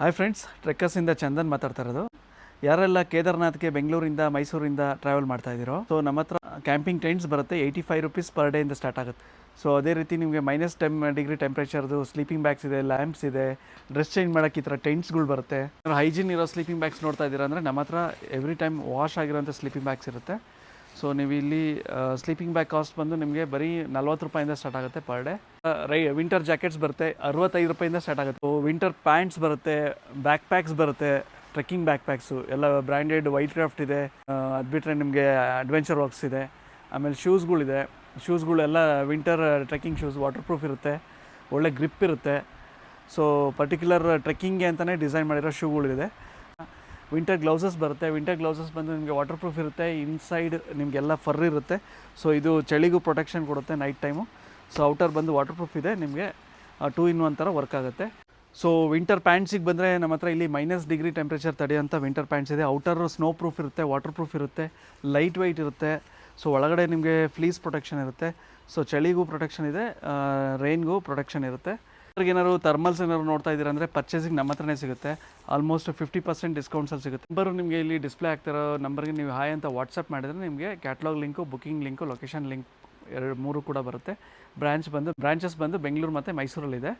Hi friends, ಟ್ರೆಕ್ಕರ್ಸಿಂದ Chandan ಮಾತಾಡ್ತಾ ಇರೋದು. ಯಾರೆಲ್ಲ ಕೇದಾರ್ನಾಥ್ಗೆ ಬೆಂಗಳೂರಿಂದ, ಮೈಸೂರಿಂದ ಟ್ರಾವೆಲ್ ಮಾಡ್ತಾ ಇದ್ದೀರೋ ಸೊ ನಮ್ಮ ಹತ್ರ ಕ್ಯಾಂಪಿಂಗ್ ಟೆಂಟ್ಸ್ ಬರುತ್ತೆ ಏಯ್ಟಿ ಫೈವ್ ರುಪೀಸ್ ಪರ್ ಡೇಯಿಂದ ಸ್ಟಾರ್ಟ್ ಆಗುತ್ತೆ. ಸೊ ಅದೇ ರೀತಿ ನಿಮಗೆ ಮೈನಸ್ ಟೆನ್ ಡಿಗ್ರಿ ಟೆಂಪ್ರೇಚರ್ದು ಸ್ಲೀಪಿಂಗ್ ಬ್ಯಾಗ್ಸ್ ಇದೆ ಲ್ಯಾಂಪ್ಸ್ ಇದೆ ಡ್ರೆಸ್ ಚೇಂಜ್ ಮಾಡೋಕ್ಕೆ ಈ ಥರ ಟೆಂಟ್ಸ್ಗಳು ಬರುತ್ತೆ. ಹೈಜಿನ್ ಇರೋ ಸ್ಲೀಪಿಂಗ್ ಬ್ಯಾಗ್ಸ್ ನೋಡ್ತಾ ಇದ್ದೀರಾ ಅಂದರೆ ನಮ್ಮ ಹತ್ರ ಎವ್ರಿ ಟೈಮ್ ವಾಶ್ ಆಗಿರೋಂಥ ಸ್ಲೀಪಿಂಗ್ ಬ್ಯಾಗ್ಸ್ ಇರುತ್ತೆ. ಸೊ ನೀವು ಇಲ್ಲಿ ಸ್ಲೀಪಿಂಗ್ ಬ್ಯಾಗ್ ಕಾಸ್ಟ್ ಬಂದು ನಿಮಗೆ ಬರೀ ನಲ್ವತ್ತು ರೂಪಾಯಿಂದ ಸ್ಟಾರ್ಟ್ ಆಗುತ್ತೆ ಪರ್ ಡೇ ರೈ ವಿಂಟರ್ ಜಾಕೆಟ್ಸ್ ಬರುತ್ತೆ, ಅರವತ್ತೈದು ರೂಪಾಯಿಂದ ಸ್ಟಾರ್ಟ್ ಆಗುತ್ತೆ. ವಿಂಟರ್ ಪ್ಯಾಂಟ್ಸ್ ಬರುತ್ತೆ ಬ್ಯಾಕ್ ಪ್ಯಾಕ್ಸ್ ಬರುತ್ತೆ ಟ್ರೆಕ್ಕಿಂಗ್ ಬ್ಯಾಕ್ ಪ್ಯಾಕ್ಸು ಎಲ್ಲ ಬ್ರ್ಯಾಂಡೆಡ್ ವೈಟ್ ಕ್ರಾಫ್ಟ್ ಇದೆ. ಅದು ಬಿಟ್ಟರೆ ನಿಮಗೆ ಅಡ್ವೆಂಚರ್ ವಾಕ್ಸ್ ಇದೆ. ಆಮೇಲೆ ಶೂಸ್ಗಳಿದೆ ಶೂಸ್ಗಳೆಲ್ಲ winter trekking shoes waterproof ಇರುತ್ತೆ, ಒಳ್ಳೆ ಗ್ರಿಪ್ ಇರುತ್ತೆ. ಸೊ ಪರ್ಟಿಕ್ಯುಲರ್ ಟ್ರೆಕ್ಕಿಂಗ್ಗೆ ಅಂತಲೇ ಡಿಸೈನ್ ಮಾಡಿರೋ ಶೂಗಳಿದೆ ವಿಂಟರ್ ಗ್ಲೌಸಸ್ ಬರುತ್ತೆ. ವಿಂಟರ್ ಗ್ಲೌಸಸ್ ಬಂದು ನಿಮಗೆ ವಾಟರ್ ಪ್ರೂಫ್ ಇರುತ್ತೆ. ಇನ್ಸೈಡ್ ನಿಮಗೆಲ್ಲ ಫರ್ ಇರುತ್ತೆ. ಸೊ ಇದು ಚಳಿಗೂ ಪ್ರೊಟೆಕ್ಷನ್ ಕೊಡುತ್ತೆ ನೈಟ್ ಟೈಮು ಸೊ ಔಟರ್ ಬಂದು ವಾಟರ್ ಪ್ರೂಫ್ ಇದೆ. ನಿಮಗೆ ಟೂ ಇನ್ ಒನ್ ಥರ ವರ್ಕ್ ಆಗುತ್ತೆ. ಸೊ ವಿಂಟರ್ ಪ್ಯಾಂಟ್ಸಿಗೆ ಬಂದರೆ ನಮ್ಮ ಹತ್ರ ಇಲ್ಲಿ ಮೈನಸ್ ಡಿಗ್ರಿ ಟೆಂಪ್ರೇಚರ್ ತಡೆಯೋಂಥ ವಿಂಟರ್ ಪ್ಯಾಂಟ್ಸ್ ಇದೆ. ಔಟರ್ ಸ್ನೋ ಪ್ರೂಫ್ ಇರುತ್ತೆ ವಾಟರ್ ಪ್ರೂಫ್ ಇರುತ್ತೆ ಲೈಟ್ ವೈಟ್ ಇರುತ್ತೆ. ಸೊ ಒಳಗಡೆ ನಿಮಗೆ ಫ್ಲೀಸ್ ಪ್ರೊಟೆಕ್ಷನ್ ಇರುತ್ತೆ. ಸೊ ಚಳಿಗೂ ಪ್ರೊಟೆಕ್ಷನ್ ಇದೆ ರೈನ್ಗೂ ಪ್ರೊಟೆಕ್ಷನ್ ಇರುತ್ತೆ. ಏನಾದ್ರು ಥರ್ಮಲ್ಸ್ ಏನಾದ್ರು ನೋಡ್ತಾ ಇದ್ದೀರಾ ಅಂದರೆ ಪರ್ಚೇಸಿಂಗ್ ನಮ್ಮ ಹತ್ರನೇ ಸಿಗುತ್ತೆ. ಆಲ್ಮೋಸ್ಟ್ ಫಿಫ್ಟಿ ಪರ್ಸೆಂಟ್ ಡಿಸ್ಕೌಂಟ್ಸಲ್ಲಿ ಸಿಗುತ್ತೆ. ನಂಬರು ನಿಮಗೆ ಇಲ್ಲಿ ಡಿಸ್ಪ್ಲೇ ಆಗ್ತಿರೋ ನಂಬರ್ಗೆ ನೀವು ಹಾಯ್ ಅಂತ ವಾಟ್ಸಪ್ ಮಾಡಿದ್ರೆ ನಿಮಗೆ catalogue link booking link location link ಎರಡು ಮೂರು ಕೂಡ ಬರುತ್ತೆ. ಬ್ರಾಂಚ್ ಬಂದು ಬ್ರಾಂಚಸ್ ಬಂದು ಬೆಂಗಳೂರು ಮತ್ತು ಮೈಸೂರಲ್ಲಿದೆ